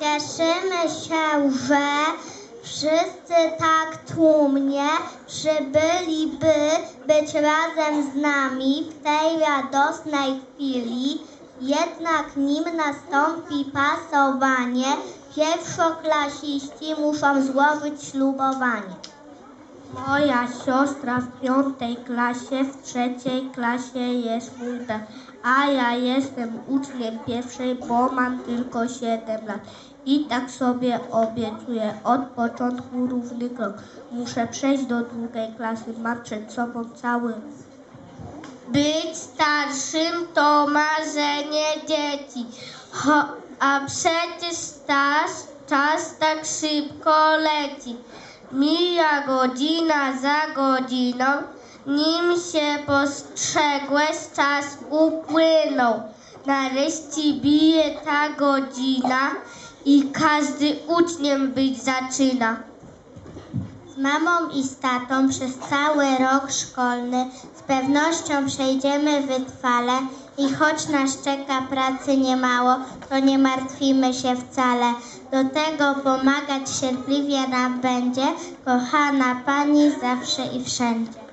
Cieszymy się, że wszyscy tak tłumnie przybyliby być razem z nami w tej radosnej chwili. Jednak nim nastąpi pasowanie, pierwszoklasiści muszą złożyć ślubowanie. Moja siostra w piątej klasie, w trzeciej klasie jest mój a ja jestem uczniem pierwszej, bo mam tylko 7 lat. I tak sobie obiecuję od początku równy krok. Muszę przejść do drugiej klasy, mam przed sobą cały. Być starszym to marzenie dzieci, Cho- a przecież staż, czas tak szybko leci. Mija godzina za godziną, nim się postrzegłeś, czas upłynął. Nareszcie bije ta godzina i każdy uczniem być zaczyna. Z mamą i z tatą przez cały rok szkolny z pewnością przejdziemy wytrwale i choć nas czeka pracy niemało, to nie martwimy się wcale. Do tego pomagać cierpliwie nam będzie kochana Pani zawsze i wszędzie.